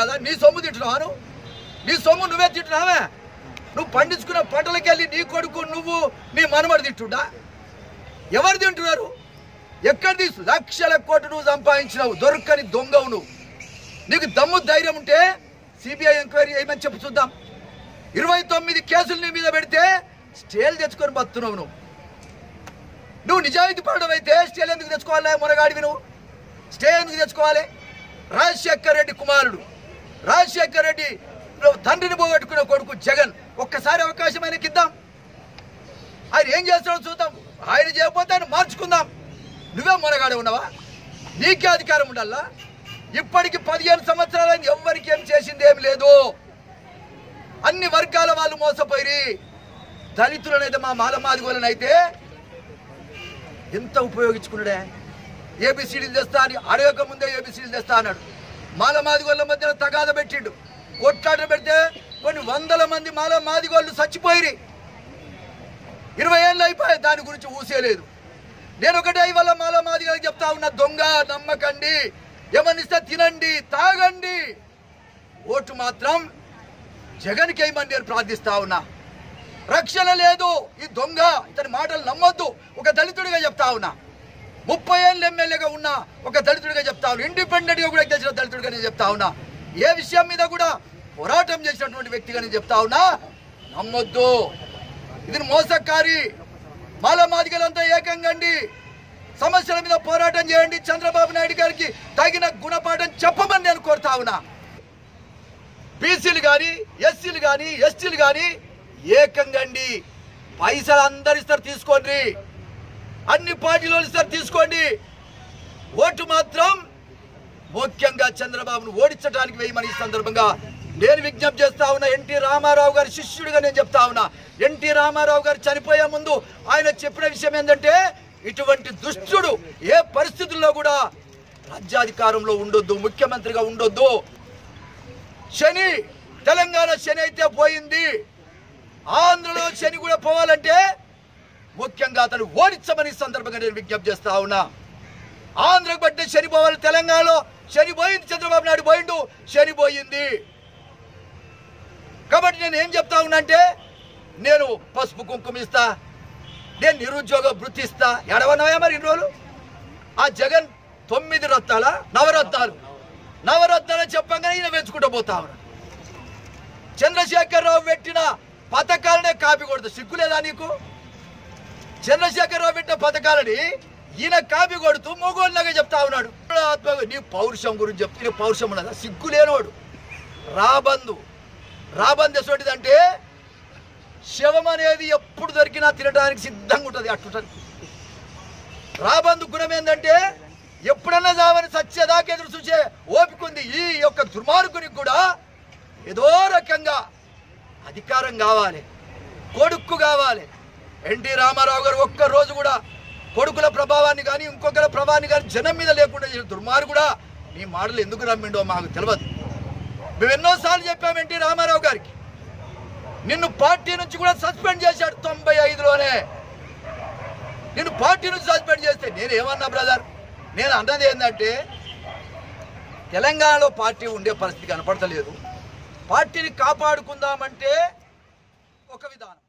కదా నీ సొమ్ము తింటున్నావా నీ సొమ్ము నువ్వే తింటున్నావే? నువ్వు పండించుకున్న పంటలకెళ్ళి నీ కొడుకు నువ్వు నీ మనమడు తింటుడా? ఎవరు తింటున్నారు? ఎక్కడ తీసు? లక్షల కోట్లు నువ్వు సంపాదించినావు దొరకని దొంగవు నువ్వు. నీకు దమ్ము ధైర్యం ఉంటే సిబిఐ ఎంక్వైరీ చేయమని చెప్పు చూద్దాం. ఇరవై తొమ్మిది కేసులు నీ మీద పెడితే స్టేలు తెచ్చుకొని బతున్నావు నువ్వు. నువ్వు నిజాయితీ పడడం అయితే స్టేలు ఎందుకు తెచ్చుకోవాలి? మునగాడివి నువ్వు. స్టే ఎందుకు తెచ్చుకోవాలి? రాజశేఖర్ రెడ్డి కుమారుడు. రాజశేఖర్ రెడ్డి తండ్రిని పోగొట్టుకున్న కొడుకు జగన్. ఒక్కసారి అవకాశం ఆయనకి ఇద్దాం. ఆయన ఏం చేస్తాడో చూద్దాం. ఆయన చేయకపోతే ఆయన మార్చుకుందాం. నువ్వే మొనగాడ ఉన్నావా? నీకే అధికారం ఉండాలా? ఇప్పటికి పదిహేను సంవత్సరాలు ఎవరికి ఏం చేసింది ఏం లేదు. అన్ని వర్గాల వాళ్ళు మోసపోయి దళితులనైతే మా మాలమాదిగోలనైతే ఎంత ఉపయోగించుకున్నాడే? ఏబిసిడీలు తెస్తా అని అడగక ముందే ఏబిసిడీలు తెస్తా అన్నాడు. మాల మాదిగోళ్ళ మధ్యన తగాద పెట్టిండు. కొట్లాట పెడితే కొన్ని వందల మంది మాల మాదిగోళ్ళు చచ్చిపోయిరి. ఇరవై ఏళ్ళు అయిపోయాయి దాని గురించి ఊసేయలేదు నేను ఒకటే ఇవాళ మాల మాదిగోళ్ళకి చెప్తా ఉన్న దొంగ నమ్మకండి. ఏమనిస్తే తినండి తాగండి. ఓటు మాత్రం జగన్కి ఏమని నేను ప్రార్థిస్తా ఉన్నా. రక్షణ లేదు ఈ దొంగ. ఇతని మాటలు నమ్మొద్దు ఒక దళితుడిగా చెప్తా ఉన్నా. ముప్పై ఏళ్ళు ఎమ్మెల్యేగా ఉన్న ఒక దళితుడిగా చెప్తా ఉన్నా ఇండిపెండెంట్గా కూడా గెలిచిన దళితుడిగా నేను చెప్తా ఉన్నా. ఏ విషయం మీద కూడా పోరాటం చేసినటువంటి వ్యక్తిగా నేను చెప్తా ఉన్నా నమ్మొద్దు. ఇది మోసకారి మాలమాదిగలంతా ఏకంగండి సమస్యల మీద పోరాటం చేయండి. చంద్రబాబు నాయుడు గారికి తగిన గుణపాఠం చెప్పమని నేను కోరుతా ఉన్నా. బీసీలు కానీ ఎస్సీలు కానీ ఎస్టీలు కానీ ఏకంగండి పైసలు అందరు ఇస్తారు తీసుకోండి. అన్ని పార్టీలు సార్ తీసుకోండి. ఓటు మాత్రం ముఖ్యంగా చంద్రబాబును ఓడించడానికి వేయమని ఈ సందర్భంగా నేను విజ్ఞప్తి చేస్తా ఉన్నా. ఎన్టీ రామారావు గారి శిష్యుడిగా నేను చెప్తా ఉన్నా. ఎన్టీ రామారావు గారు చనిపోయే ముందు ఆయన చెప్పిన విషయం ఏంటంటే ఇటువంటి దుష్టుడు ఏ పరిస్థితుల్లో కూడా రాజ్యాధికారంలో ఉండొద్దు ముఖ్యమంత్రిగా ఉండొద్దు. శని తెలంగాణ శని అయితే పోయింది. ఆంధ్రలో శని కూడా పోవాలంటే ముఖ్యంగా అతను ఓడించమని సందర్భంగా నేను విజ్ఞప్తి చేస్తా ఉన్నా. ఆంధ్రకు బట్టి చనిపోవాలి తెలంగాణలో. చనిపోయింది చంద్రబాబు నాయుడు పోయిండు. చనిపోయింది. కాబట్టి నేను ఏం చెప్తా ఉన్నంటే నేను పసుపు కుంకుమ ఇస్తా నేను నిరుద్యోగ వృత్తి ఇస్తా. ఎడవన్నాయా మరి ఇన్ని రోజులు? ఆ జగన్ తొమ్మిది రత్నాల నవరత్నాలు. నవరత్నాలు చెప్పంగానే ఈయన వెంచుకుంటూ పోతా ఉన్నా. చంద్రశేఖరరావు పెట్టిన పథకాలనే కాపీ కొడుతా. సిగ్గులేదా నీకు? చంద్రశేఖరరావు పెట్టిన పథకాలని ఈయన కాపీ కొడుతూ మొగోళ్ళగా చెప్తా ఉన్నాడు. ఆత్మ నీ పౌరుషం గురించి చెప్తే నీ పౌరుషం ఉన్నదా? సిగ్గు లేనివాడు. రాబందు. రాబందు ఎటువంటిదంటే శవం అనేది ఎప్పుడు దొరికినా తినడానికి సిద్ధంగా ఉంటుంది అట్టుంటది రాబందు గుణం ఏంటంటే ఎప్పుడన్నా చావని సత్యదాకా ఎదురు చూసే ఓపిక ఉంది. ఈ యొక్క దుర్మార్గునికి కూడా ఏదో రకంగా అధికారం కావాలి. కొడుక్కు కావాలి. ఎన్టీ రామారావు గారు ఒక్క రోజు కూడా కొడుకుల ప్రభావాన్ని కానీ ఇంకొకరి ప్రభావాన్ని కానీ జనం మీద లేకుండా చేసిన దుర్మార్గుడా. మీ మాటలు ఎందుకు రమ్మిండో మాకు తెలియదు మేము ఎన్నోసార్లు చెప్పాము ఎన్టీ రామారావు గారికి. నిన్ను పార్టీ నుంచి కూడా సస్పెండ్ చేశాడు తొంభై ఐదులోనే. నిన్ను పార్టీ నుంచి సస్పెండ్ చేస్తే నేను ఏమన్నా బ్రదర్? నేను అన్నది ఏంటంటే తెలంగాణలో పార్టీ ఉండే పరిస్థితి కనపడతలేదు. పార్టీని కాపాడుకుందామంటే ఒక విధానం.